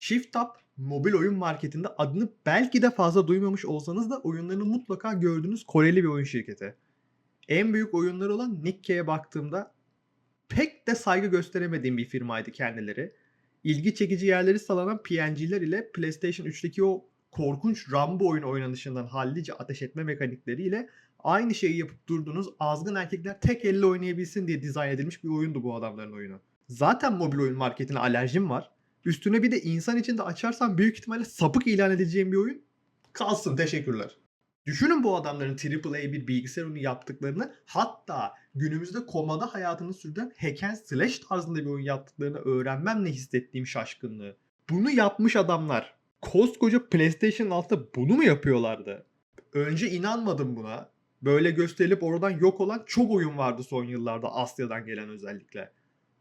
Shift Up mobil oyun marketinde adını belki de fazla duymamış olsanız da oyunlarını mutlaka gördüğünüz Koreli bir oyun şirketi. En büyük oyunları olan Nikke'ye baktığımda pek de saygı gösteremediğim bir firmaydı kendileri. İlgi çekici yerleri sağlanan PNG'ler ile PlayStation 3'teki o korkunç Rambo oyunu oynanışından hallice ateş etme mekanikleriyle aynı şeyi yapıp durduğunuz azgın erkekler tek elle oynayabilsin diye dizayn edilmiş bir oyundu bu adamların oyunu. Zaten mobil oyun marketine alerjim var. Üstüne bir de insan içinde açarsam büyük ihtimalle sapık ilan edeceğim bir oyun. Kalsın teşekkürler. Düşünün bu adamların AAA bir bilgisayar oyunu yaptıklarını hatta günümüzde komada hayatını sürdüren hack and slash tarzında bir oyun yaptıklarını öğrenmem ne hissettiğim şaşkınlığı. Bunu yapmış adamlar koskoca PlayStation altında bunu mu yapıyorlardı? Önce inanmadım buna. Böyle gösterilip oradan yok olan çok oyun vardı son yıllarda Asya'dan gelen özellikle.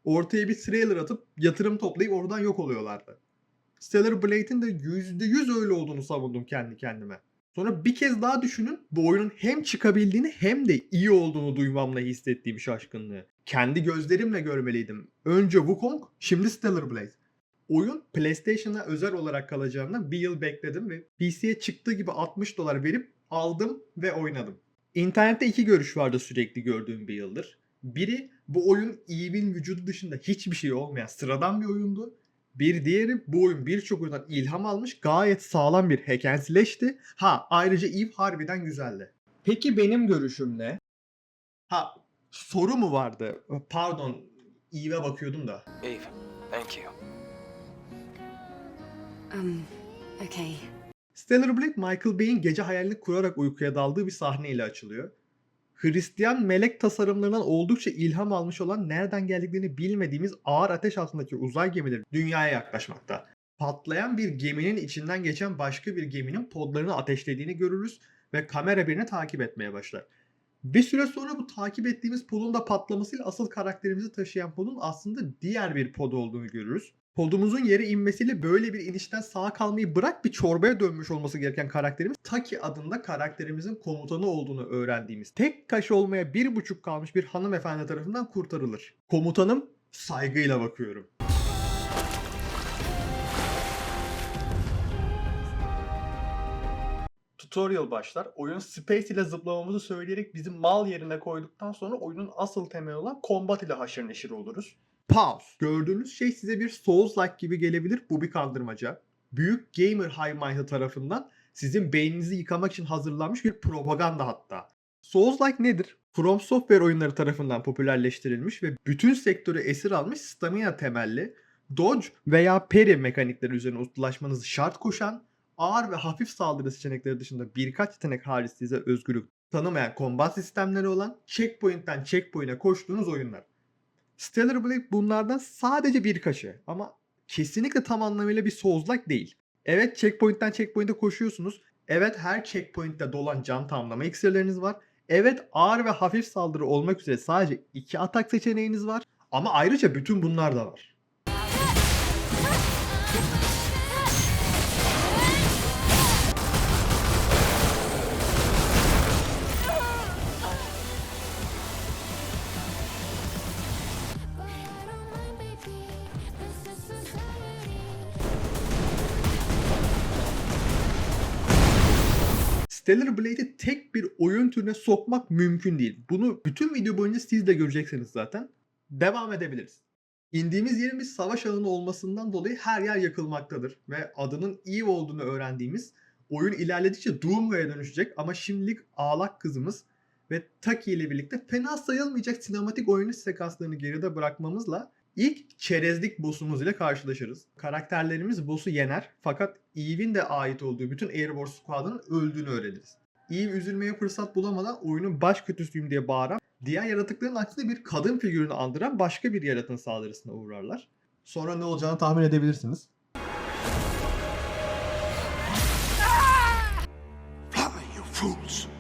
Ortaya bir trailer atıp yatırım toplayıp oradan yok oluyorlardı. Stellar Blade'in de %100 öyle olduğunu savundum kendi kendime. Sonra bir kez daha düşünün bu oyunun hem çıkabildiğini hem de iyi olduğunu duymamla hissettiğim şaşkınlığı. Kendi gözlerimle görmeliydim. Önce Wukong, şimdi Stellar Blade. Oyun PlayStation'a özel olarak kalacağından bir yıl bekledim ve PC'ye çıktığı gibi 60 dolar verip aldım ve oynadım. İnternette iki görüş vardı sürekli gördüğüm bir yıldır. Biri bu oyun Eve'in vücudu dışında hiçbir şey olmayan sıradan bir oyundu. Bir diğeri bu oyun birçok oyundan ilham almış gayet sağlam bir hack and slash'ti. Ha ayrıca Eve harbiden güzeldi. Peki benim görüşüm ne? Ha soru mu vardı? Pardon Eve'e bakıyordum da. Eve, thank you. Um, okay. Stellar Blade Michael Bay'in gece hayalini kurarak uykuya daldığı bir sahneyle açılıyor. Hristiyan melek tasarımlarından oldukça ilham almış olan nereden geldiklerini bilmediğimiz ağır ateş altındaki uzay gemileri dünyaya yaklaşmakta. Patlayan bir geminin içinden geçen başka bir geminin podlarını ateşlediğini görürüz ve kamera birini takip etmeye başlar. Bir süre sonra bu takip ettiğimiz podun da patlamasıyla asıl karakterimizi taşıyan podun aslında diğer bir pod olduğunu görürüz. Podumuzun yere inmesiyle böyle bir inişten sağ kalmayı bırak bir çorbaya dönmüş olması gereken karakterimiz Taki adında karakterimizin komutanı olduğunu öğrendiğimiz tek kaş olmaya bir buçuk kalmış bir hanımefendi tarafından kurtarılır. Komutanım saygıyla bakıyorum. Tutorial başlar. Oyun space ile zıplamamızı söyleyerek bizi mal yerine koyduktan sonra oyunun asıl temeli olan combat ile haşır neşir oluruz. Pause. Gördüğünüz şey size bir Souls-like gibi gelebilir. Bu bir kandırmaca. Büyük gamer high mind'ı tarafından sizin beyninizi yıkamak için hazırlanmış bir propaganda hatta. Souls-like nedir? From Software oyunları tarafından popülerleştirilmiş ve bütün sektörü esir almış stamina temelli, dodge veya parry mekanikleri üzerine ustalaşmanızı şart koşan, ağır ve hafif saldırı seçenekleri dışında birkaç yetenek hariç size özgürlük tanımayan combat sistemleri olan checkpoint'ten checkpoint'e koştuğunuz oyunlar. Stellar Blade bunlardan sadece birkaçı ama kesinlikle tam anlamıyla bir Souls-like değil. Evet checkpoint'ten checkpoint'e koşuyorsunuz. Evet her checkpoint'te dolan can tamamlama iksirleriniz var. Evet ağır ve hafif saldırı olmak üzere sadece iki atak seçeneğiniz var. Ama ayrıca bütün bunlar da var. Stellar Blade'i tek bir oyun türüne sokmak mümkün değil. Bunu bütün video boyunca siz de göreceksiniz zaten. Devam edebiliriz. İndiğimiz yerin bir savaş alanı olmasından dolayı her yer yakılmaktadır ve adının Eve olduğunu öğrendiğimiz oyun ilerledikçe Doomway'e dönüşecek ama şimdilik ağlak kızımız ve Taki ile birlikte fena sayılmayacak sinematik oyunu sekanslarını geride bırakmamızla ilk çerezlik boss'umuz ile karşılaşırız. Karakterlerimiz boss'u yener fakat Eve'in de ait olduğu bütün Airborne Squad'ın öldüğünü öğreniriz. Eve üzülmeye fırsat bulamadan oyunun baş kötüsüyüm diye bağıran, diğer yaratıkların aksine bir kadın figürünü andıran başka bir yaratığın saldırısına uğrarlar. Sonra ne olacağını tahmin edebilirsiniz. Fly, you fools!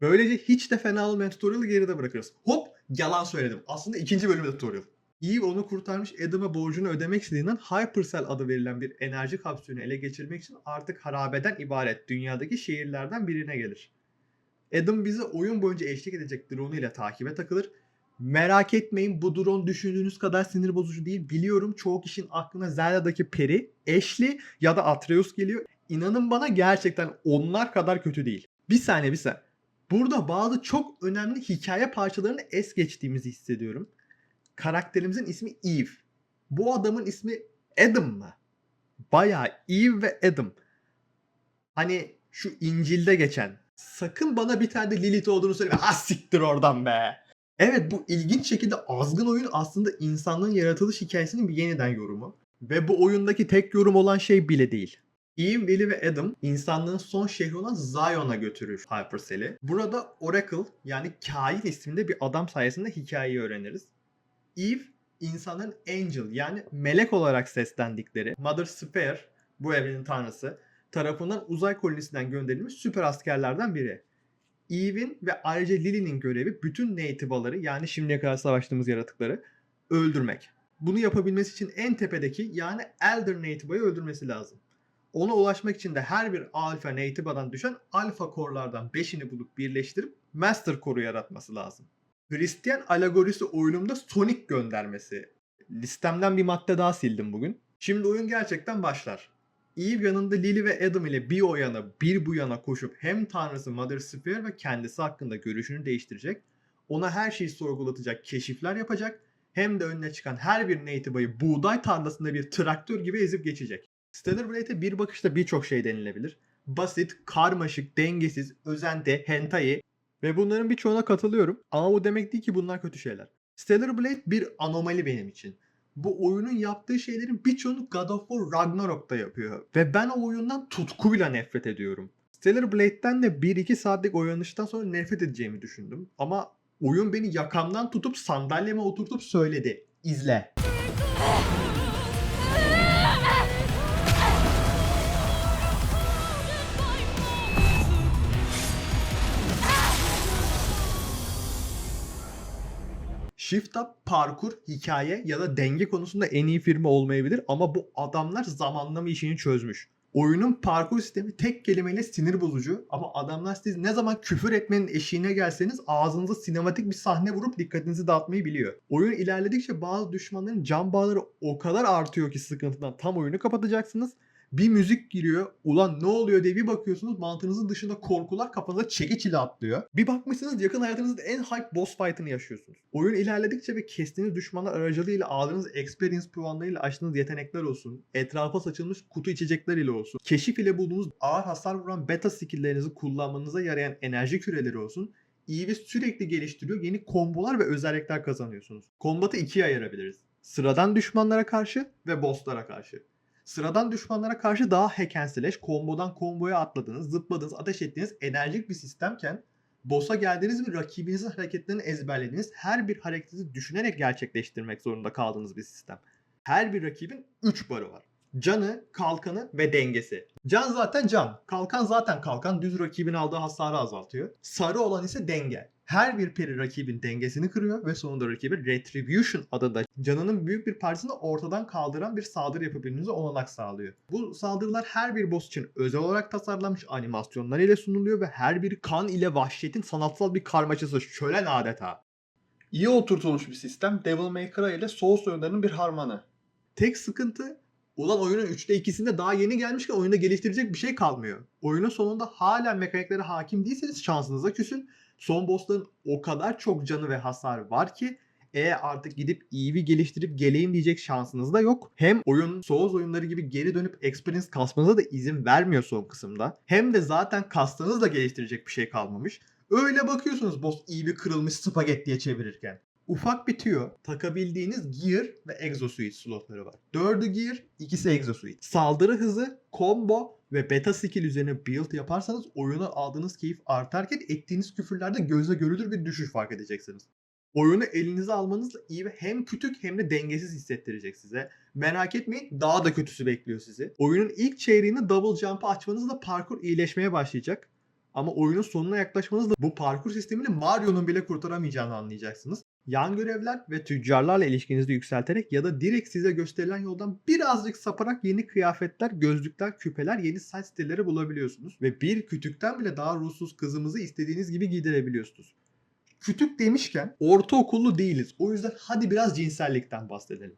Böylece hiç de fena olmayan tutorial'ı geride bırakırız. Hop yalan söyledim. Aslında ikinci bölümde tutorial. Eve onu kurtarmış Adam'a borcunu ödemek istediğinden Hypercell adı verilen bir enerji kapsülünü ele geçirmek için artık harabeden ibaret dünyadaki şehirlerden birine gelir. Adam bizi oyun boyunca eşlik edecek drone ile takibe takılır Merak etmeyin bu drone düşündüğünüz kadar sinir bozucu değil. Biliyorum çoğu kişinin aklına Zelda'daki Peri, Ashley ya da Atreus geliyor. İnanın bana gerçekten onlar kadar kötü değil. Bir saniye bir saniye. Burada bazı çok önemli hikaye parçalarını es geçtiğimizi hissediyorum. Karakterimizin ismi Eve. Bu adamın ismi Adam mı? Bayağı Eve ve Adam. Hani şu İncil'de geçen. Sakın bana bir tane de Lilith olduğunu söyleme. Ha siktir oradan be. Evet bu ilginç şekilde azgın oyun aslında insanlığın yaratılış hikayesinin bir yeniden yorumu. Ve bu oyundaki tek yorum olan şey bile değil. Eve, Lily ve Adam insanlığın son şehri olan Zion'a götürür Hypercell'i. Burada Oracle yani kain isminde bir adam sayesinde hikayeyi öğreniriz. Eve insanların Angel yani melek olarak seslendikleri Mother Sphere bu evrenin tanrısı tarafından uzay kolonisinden gönderilmiş süper askerlerden biri. Eve'in ve ayrıca Lily'nin görevi bütün Native'ları yani şimdiye kadar savaştığımız yaratıkları öldürmek. Bunu yapabilmesi için en tepedeki yani Elder Native'ı öldürmesi lazım. Ona ulaşmak için de her bir alfa Native'dan düşen alfa korelardan 5'ini bulup birleştirip Master Core'u yaratması lazım. Hristiyan alegorisi oyunumda Sonic göndermesi. Listemden bir madde daha sildim bugün. Şimdi oyun gerçekten başlar. Eve yanında Lily ve Adam ile bir o yana bir bu yana koşup hem tanrısı Mother Sphere ve kendisi hakkında görüşünü değiştirecek, ona her şeyi sorgulatacak keşifler yapacak, hem de önüne çıkan her bir Native'ı buğday tarlasında bir traktör gibi ezip geçecek. Stellar Blade'e bir bakışta birçok şey denilebilir. Basit, karmaşık, dengesiz, özenti, hentai ve bunların birçoğuna katılıyorum. Ama bu demek değil ki bunlar kötü şeyler. Stellar Blade bir anomali benim için. Bu oyunun yaptığı şeylerin birçoğunu God of War Ragnarok'ta yapıyor. Ve ben o oyundan tutkuyla nefret ediyorum. Stellar Blade'den de 1-2 saatlik oynanıştan sonra nefret edeceğimi düşündüm. Ama oyun beni yakamdan tutup sandalyeme oturtup söyledi. İzle. Shift Up, parkur, hikaye ya da denge konusunda en iyi firma olmayabilir ama bu adamlar zamanlama işini çözmüş. Oyunun parkur sistemi tek kelimeyle sinir bozucu ama adamlar siz ne zaman küfür etmenin eşiğine gelseniz ağzınıza sinematik bir sahne vurup dikkatinizi dağıtmayı biliyor. Oyun ilerledikçe bazı düşmanların can bağları o kadar artıyor ki sıkıntıdan tam oyunu kapatacaksınız. Bir müzik giriyor. Ulan ne oluyor diye bir bakıyorsunuz mantığınızın dışında korkular kafanıza çekiç ile atlıyor. Bir bakmışsınız yakın hayatınızda en hype boss fight'ını yaşıyorsunuz. Oyun ilerledikçe ve kestiğiniz düşmanlar aracılığıyla aldığınız experience puanlarıyla açtığınız yetenekler olsun. Etrafa saçılmış kutu içecekler ile olsun. Keşif ile bulduğunuz ağır hasar vuran beta skill'lerinizi kullanmanıza yarayan enerji küreleri olsun. İyi sürekli geliştiriyor. Yeni kombolar ve özellikler kazanıyorsunuz. Kombatı ikiye ayırabiliriz. Sıradan düşmanlara karşı ve bosslara karşı. Sıradan düşmanlara karşı daha hack and slash, kombodan komboya atladığınız, zıpladığınız, ateş ettiğiniz enerjik bir sistemken boss'a geldiğiniz ve rakibinizin hareketlerini ezberlediğiniz her bir hareketi düşünerek gerçekleştirmek zorunda kaldığınız bir sistem. Her bir rakibin 3 barı var. Canı, kalkanı ve dengesi. Can zaten can. Kalkan zaten kalkan. Düz rakibin aldığı hasarı azaltıyor. Sarı olan ise denge. Her bir peri rakibin dengesini kırıyor ve sonunda rakibi Retribution adında canının büyük bir parçasını ortadan kaldıran bir saldırı yapabilmenize olanak sağlıyor. Bu saldırılar her bir boss için özel olarak tasarlanmış animasyonlar ile sunuluyor ve her bir kan ile vahşetin sanatsal bir karmaşası şölen adeta. İyi oturtulmuş bir sistem Devil May Cry ile Souls oyunlarının bir harmanı. Tek sıkıntı Ulan oyunun 3'te 2'sinde daha yeni gelmişken oyunda geliştirecek bir şey kalmıyor. Oyunun sonunda hala mekaniklere hakim değilseniz şansınıza küsün. Son bossların o kadar çok canı ve hasar var ki e artık gidip Eve'i geliştirip geleyim diyecek şansınız da yok. Hem oyun Souls oyunları gibi geri dönüp experience kasmanıza da izin vermiyor son kısımda. Hem de zaten kastığınız da geliştirecek bir şey kalmamış. Öyle bakıyorsunuz boss Eve'i kırılmış spagettiye çevirirken. Ufak bir tüyo, takabildiğiniz gear ve exosuit slotları var. Dördü gear, ikisi exosuit. Saldırı hızı, combo ve beta skill üzerine build yaparsanız oyuna aldığınız keyif artarken ettiğiniz küfürlerde gözle görülür bir düşüş fark edeceksiniz. Oyunu elinize almanızla iyi ve hem küçük hem de dengesiz hissettirecek size. Merak etmeyin daha da kötüsü bekliyor sizi. Oyunun ilk çeyreğini double jump'ı açmanızla parkur iyileşmeye başlayacak. Ama oyunun sonuna yaklaşmanızla bu parkur sistemini Mario'nun bile kurtaramayacağını anlayacaksınız. Yan görevler ve tüccarlarla ilişkinizi yükselterek ya da direkt size gösterilen yoldan birazcık saparak yeni kıyafetler, gözlükler, küpeler, yeni saç stilleri bulabiliyorsunuz. Ve bir kütükten bile daha ruhsuz kızımızı istediğiniz gibi giydirebiliyorsunuz. Kütük demişken ortaokullu değiliz. O yüzden hadi biraz cinsellikten bahsedelim.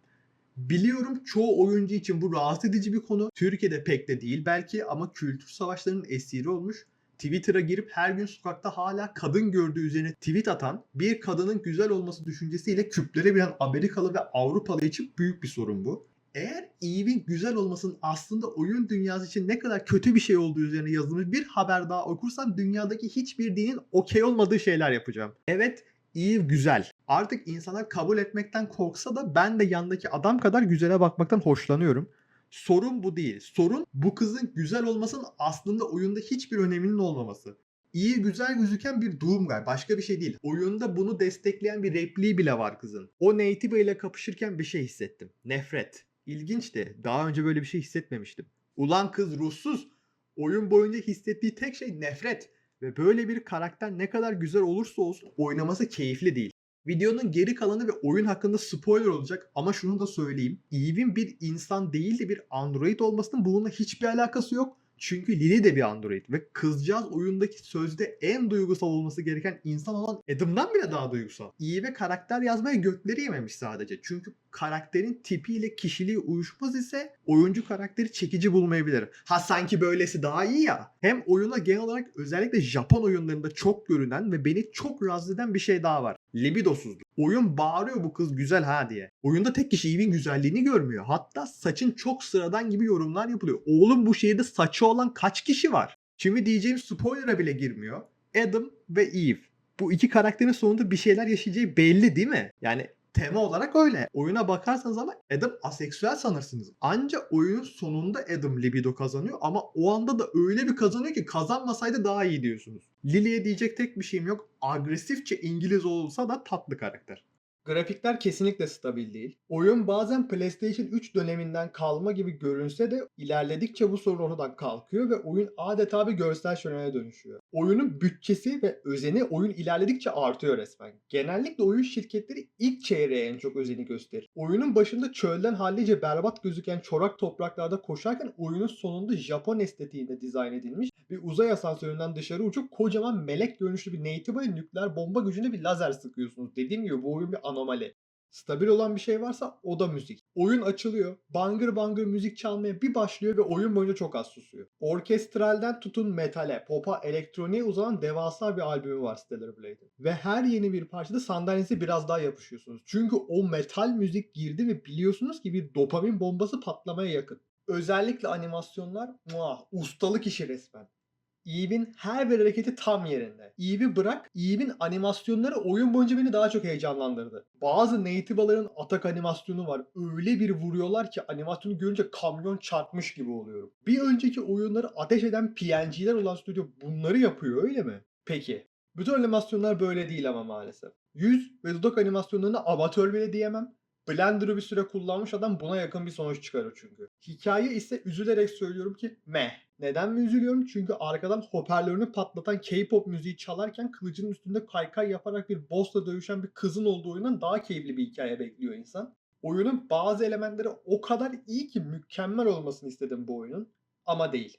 Biliyorum çoğu oyuncu için bu rahatsız edici bir konu. Türkiye'de pek de değil belki ama kültür savaşlarının esiri olmuş. Twitter'a girip her gün sokakta hala kadın gördüğü üzerine tweet atan bir kadının güzel olması düşüncesiyle küplere bilen Amerikalı ve Avrupalı için büyük bir sorun bu. Eğer Eve'in güzel olmasının aslında oyun dünyası için ne kadar kötü bir şey olduğu üzerine yazılmış bir haber daha okursam dünyadaki hiçbir dinin okey olmadığı şeyler yapacağım. Evet Eve güzel. Artık insanlar kabul etmekten korksa da ben de yandaki adam kadar güzele bakmaktan hoşlanıyorum. Sorun bu değil. Sorun bu kızın güzel olmasının aslında oyunda hiçbir öneminin olmaması. İyi güzel gözüken bir Doomguy. Başka bir şey değil. Oyunda bunu destekleyen bir repliği bile var kızın. O Native ile kapışırken bir şey hissettim. Nefret. İlginçti. Daha önce böyle bir şey hissetmemiştim. Ulan kız ruhsuz. Oyun boyunca hissettiği tek şey nefret. Ve böyle bir karakter ne kadar güzel olursa olsun oynaması keyifli değil. Videonun geri kalanı ve oyun hakkında spoiler olacak ama şunu da söyleyeyim. Eve'in bir insan değil de bir android olmasının bununla hiçbir alakası yok. Çünkü Lily de bir android ve kızcağız oyundaki sözde en duygusal olması gereken insan olan Adam'dan bile daha duygusal. Eve karakter yazmaya gökleri yememiş sadece. Çünkü karakterin tipiyle kişiliği uyuşmaz ise oyuncu karakteri çekici bulmayabilir. Ha sanki böylesi daha iyi ya. Hem oyuna genel olarak özellikle Japon oyunlarında çok görünen ve beni çok rahatsız eden bir şey daha var. Libidosuzluk. Oyun bağırıyor bu kız güzel ha diye. Oyunda tek kişi Eve'in güzelliğini görmüyor. Hatta saçın çok sıradan gibi yorumlar yapılıyor. Oğlum bu şehirde saçı olan kaç kişi var? Şimdi diyeceğim spoiler'a bile girmiyor. Adam ve Eve. Bu iki karakterin sonunda bir şeyler yaşayacağı belli değil mi? Yani tema olarak öyle. Oyuna bakarsanız ama Adam aseksüel sanırsınız. Ancak oyunun sonunda Adam libido kazanıyor ama o anda da öyle bir kazanıyor ki kazanmasaydı daha iyi diyorsunuz. Lily'e diyecek tek bir şeyim yok. Agresifçe İngiliz olsa da tatlı karakter. Grafikler kesinlikle stabil değil. Oyun bazen PlayStation 3 döneminden kalma gibi görünse de ilerledikçe bu sorun ortadan kalkıyor ve oyun adeta bir görsel şölene dönüşüyor. Oyunun bütçesi ve özeni oyun ilerledikçe artıyor resmen. Genellikle oyun şirketleri ilk çeyreğe en çok özeni gösterir. Oyunun başında çölden hallice berbat gözüken çorak topraklarda koşarken oyunun sonunda Japon estetiğinde dizayn edilmiş bir uzay asansöründen dışarı uçup kocaman melek görünüşlü bir Native'a nükleer bomba gücünde bir lazer sıkıyorsunuz. Dediğim gibi bu oyun bir anomali. Stabil olan bir şey varsa o da müzik. Oyun açılıyor, bangır bangır müzik çalmaya bir başlıyor ve oyun boyunca çok az susuyor. Orkestralden tutun metale, pop'a, elektroniğe uzanan devasa bir albümü var Stellar Blade'in. Ve her yeni bir parçada sandalyenize biraz daha yapışıyorsunuz. Çünkü o metal müzik girdi ve biliyorsunuz ki bir dopamin bombası patlamaya yakın. Özellikle animasyonlar muah, ustalık işi resmen. Eve'in her bir hareketi tam yerinde. Eve'i bırak, Eve'in animasyonları oyun boyunca beni daha çok heyecanlandırdı. Bazı Native'ların atak animasyonu var. Öyle bir vuruyorlar ki animasyonu görünce kamyon çarpmış gibi oluyorum. Bir önceki oyunları ateş eden PNG'ler olan stüdyo bunları yapıyor öyle mi? Peki. Bütün animasyonlar böyle değil ama maalesef. Yüz ve dudak animasyonlarını amatör bile diyemem. Blender'ı bir süre kullanmış adam buna yakın bir sonuç çıkarır çünkü. Hikaye ise üzülerek söylüyorum ki meh. Neden mi üzülüyorum? Çünkü arkadan hoparlörünü patlatan K-pop müziği çalarken kılıcının üstünde kaykay yaparak bir boss'la dövüşen bir kızın olduğu oyundan daha keyifli bir hikaye bekliyor insan. Oyunun bazı elementleri o kadar iyi ki mükemmel olmasını istedim bu oyunun ama değil.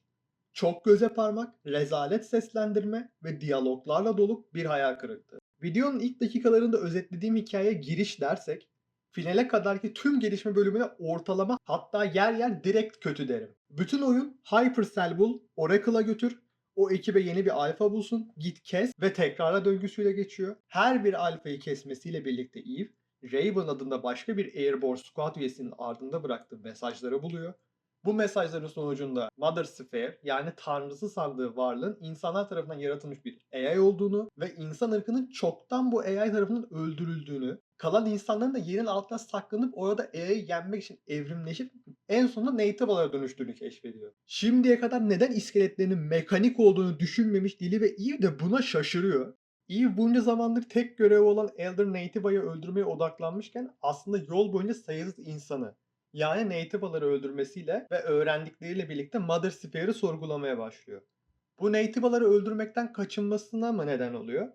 Çok göze parmak, rezalet seslendirme ve diyaloglarla dolu bir hayal kırıklığı. Videonun ilk dakikalarında özetlediğim hikayeye giriş dersek, finale kadarki tüm gelişme bölümüne ortalama hatta yer yer direkt kötü derim. Bütün oyun Hypercell bul, Oracle'a götür, o ekibe yeni bir alfa bulsun, git kes ve tekrara döngüsüyle geçiyor. Her bir alfayı kesmesiyle birlikte Eve, Raven adında başka bir Airborne Squad üyesinin ardında bıraktığı mesajları buluyor. Bu mesajların sonucunda Mother Sphere yani tanrısı sandığı varlığın insanlar tarafından yaratılmış bir AI olduğunu ve insan ırkının çoktan bu AI tarafından öldürüldüğünü, kalan insanların da yerin altına saklanıp orada AI'yi yenmek için evrimleşip en sonunda Native'lara dönüştüğünü keşfediyor. Şimdiye kadar neden iskeletlerinin mekanik olduğunu düşünmemiş Lily ve Eve de buna şaşırıyor. Eve bunca zamandır tek görevi olan Elder Native'ı öldürmeye odaklanmışken aslında yol boyunca sayısız insanı yani Native'ları öldürmesiyle ve öğrendikleriyle birlikte Mother Sphere'ı sorgulamaya başlıyor. Bu Native'ları öldürmekten kaçınmasına mı neden oluyor?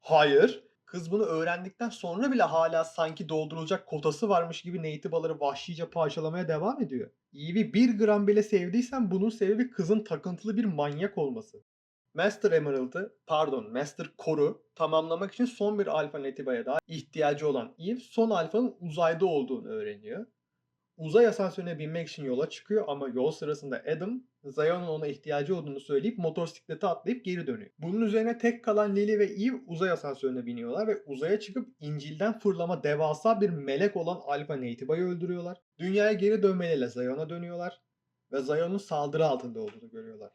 Hayır. Kız bunu öğrendikten sonra bile hala sanki doldurulacak kotası varmış gibi Native'ları vahşice parçalamaya devam ediyor. Eve'i bir gram bile sevdiysen bunun sebebi kızın takıntılı bir manyak olması. Master Emerald'ı, pardon Master Core'u tamamlamak için son bir alfa Netiba'ya daha ihtiyacı olan Eve son alfanın uzayda olduğunu öğreniyor. Uzay asansörüne binmek için yola çıkıyor ama yol sırasında Adam, Zion'un ona ihtiyacı olduğunu söyleyip motosiklete atlayıp geri dönüyor. Bunun üzerine tek kalan Lily ve Eve uzay asansörüne biniyorlar ve uzaya çıkıp İncil'den fırlama devasa bir melek olan Alpha Nativa'yı öldürüyorlar. Dünyaya geri dönmeleriyle Zion'a dönüyorlar ve Zion'un saldırı altında olduğunu görüyorlar.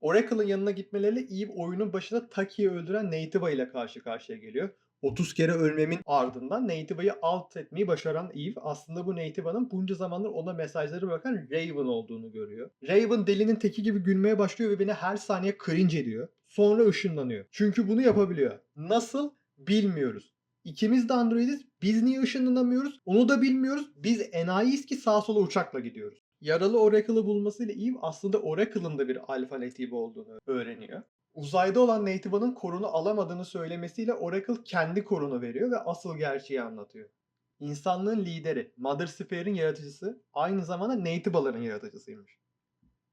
Oracle'ın yanına gitmeleriyle Eve oyunun başında Taki'yi öldüren Nativa ile karşı karşıya geliyor. 30 kere ölmemin ardından Nativa'yı alt etmeyi başaran Eve aslında bu Nativa'nın bunca zamandır ona mesajları bırakan Raven olduğunu görüyor. Raven delinin teki gibi gülmeye başlıyor ve beni her saniye cringe ediyor. Sonra ışınlanıyor. Çünkü bunu yapabiliyor. Nasıl? Bilmiyoruz. İkimiz de androidiz. Biz niye ışınlanamıyoruz? Onu da bilmiyoruz. Biz enayiyiz ki sağa sola uçakla gidiyoruz. Yaralı Oracle'ı bulmasıyla Eve aslında Oracle'ın da bir alfa native olduğunu öğreniyor. Uzayda olan Nativa'nın korunu alamadığını söylemesiyle Oracle kendi korunu veriyor ve asıl gerçeği anlatıyor. İnsanlığın lideri, Mother Sphere'in yaratıcısı, aynı zamanda Nativa'ların yaratıcısıymış.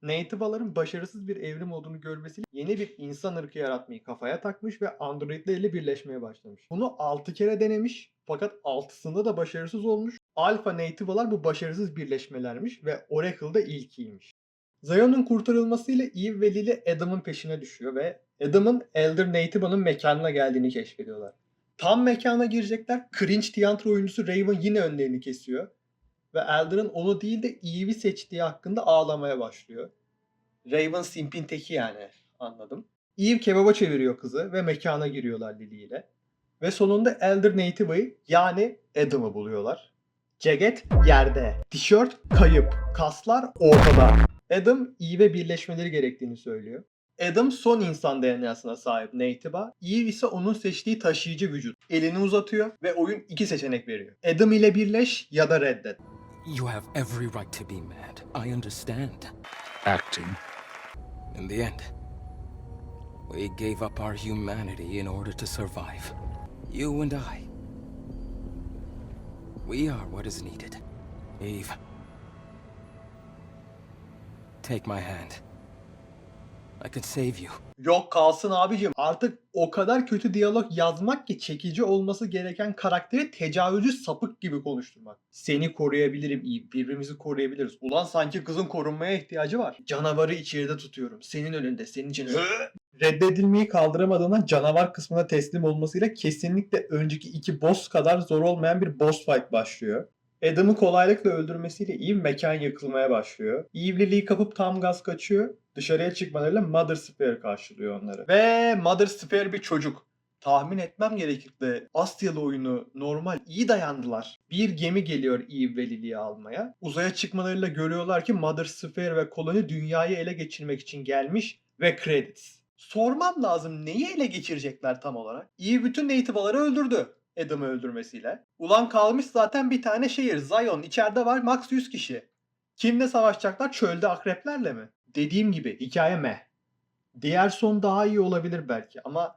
Nativa'ların başarısız bir evrim olduğunu görmesiyle yeni bir insan ırkı yaratmayı kafaya takmış ve androidlerle birleşmeye başlamış. Bunu 6 kere denemiş fakat 6'sında da başarısız olmuş. Alpha Nativa'lar bu başarısız birleşmelermiş ve Oracle da ilkiymiş. Zion'un kurtarılmasıyla Eve ve Lily Adam'ın peşine düşüyor ve Adam'ın Elder Nativa'nın mekanına geldiğini keşfediyorlar. Tam mekana girecekler. Cringe tiyatro oyuncusu Raven yine önlerini kesiyor. Ve Elder'ın onu değil de Eve'i seçtiği hakkında ağlamaya başlıyor. Raven simpin teki yani anladım. Eve kebaba çeviriyor kızı ve mekana giriyorlar Lily ile. Ve sonunda Elder Nativa'yı yani Adam'ı buluyorlar. Ceket yerde. Tişört kayıp. Kaslar ortada. Adam Eve'e birleşmeleri gerektiğini söylüyor. Adam son insan DNA'sına sahip Nativa. Eve ise onun seçtiği taşıyıcı vücut. Elini uzatıyor ve oyun iki seçenek veriyor. Adam ile birleş ya da reddet. You have every right to be mad. I understand. acting. In the end, we gave up our humanity in order to survive. You and I. We are what is needed. Eve. Take my hand. I can save you. Yok kalsın abicim. Artık o kadar kötü diyalog yazmak ki çekici olması gereken karakteri tecavüzcü sapık gibi konuşturmak. Seni koruyabilirim iyi. Birbirimizi koruyabiliriz. Ulan sanki kızın korunmaya ihtiyacı var. Canavarı içeride tutuyorum. Senin önünde. Senin için. Reddedilmeyi kaldıramadığından canavar kısmına teslim olmasıyla kesinlikle önceki iki boss kadar zor olmayan bir boss fight başlıyor. Adam'ı kolaylıkla öldürmesiyle Eve mekan yıkılmaya başlıyor. Eve Lily'yi kapıp tam gaz kaçıyor. Dışarıya çıkmalarıyla Mother Sphere karşılıyor onları. Ve Mother Sphere bir çocuk. Tahmin etmem gerekirdi. Asyalı oyunu normal iyi dayandılar. Bir gemi geliyor Eve ve Lily'yi almaya. Uzaya çıkmalarıyla görüyorlar ki Mother Sphere ve koloni dünyayı ele geçirmek için gelmiş ve credits. Sormam lazım neyi ele geçirecekler tam olarak? Eve bütün Native'ları öldürdü. Adam'ı öldürmesiyle. Ulan kalmış zaten bir tane şehir. Zion. içeride var max 100 kişi. Kimle savaşacaklar? Çölde akreplerle mi? Dediğim gibi hikaye meh. Diğer son daha iyi olabilir belki ama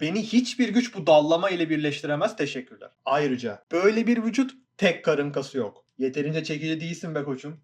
beni hiçbir güç bu dallama ile birleştiremez teşekkürler. Ayrıca böyle bir vücut tek karın kası yok. Yeterince çekici değilsin be koçum.